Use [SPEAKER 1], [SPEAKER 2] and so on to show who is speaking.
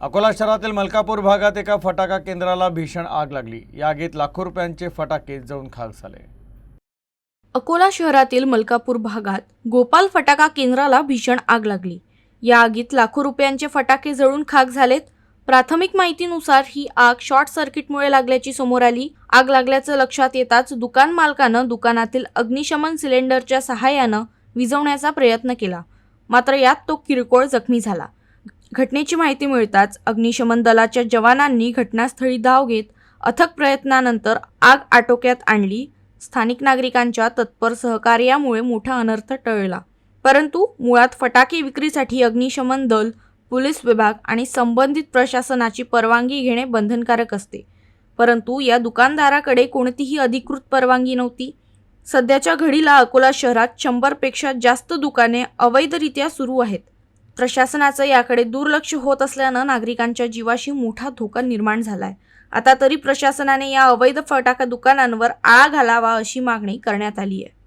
[SPEAKER 1] अकोला शहरातील मलकापूर भागात एका फटाका केंद्राला भीषण आग लागली. या आगीत लाखो रुपयांचे फटाके जळून खाक झाले.
[SPEAKER 2] अकोला शहरातील मलकापूर भागात गोपाल फटाका केंद्राला भीषण आग लागली. या आगीत लाखो रुपयांचे फटाके जळून खाक झालेत. प्राथमिक माहितीनुसार ही आग शॉर्ट सर्किटमुळे लागल्याची समोर आली. आग लागल्याचं लक्षात येताच दुकान मालकानं दुकानातील अग्निशमन सिलेंडरच्या सहाय्यानं विझवण्याचा प्रयत्न केला. मात्र यात तो किरकोळ जखमी झाला. घटनेची माहिती मिळताच अग्निशमन दलाच्या जवानांनी घटनास्थळी धाव घेत अथक प्रयत्नानंतर आग आटोक्यात आणली. स्थानिक नागरिकांच्या तत्पर सहकार्यामुळे मोठा अनर्थ टळला. परंतु मुळात फटाके विक्रीसाठी अग्निशमन दल पोलीस विभाग आणि संबंधित प्रशासनाची परवानगी घेणे बंधनकारक असते. परंतु या दुकानदाराकडे कोणतीही अधिकृत परवानगी नव्हती. सध्याच्या घडीला अकोला शहरात शंभरपेक्षा जास्त दुकाने अवैधरित्या सुरू आहेत. प्रशासनाचं याकडे दुर्लक्ष होत असल्यानं नागरिकांच्या जीवाशी मोठा धोका निर्माण झालाय. आता तरी प्रशासनाने या अवैध फटाका दुकानांवर आळा घालावा अशी मागणी करण्यात आली आहे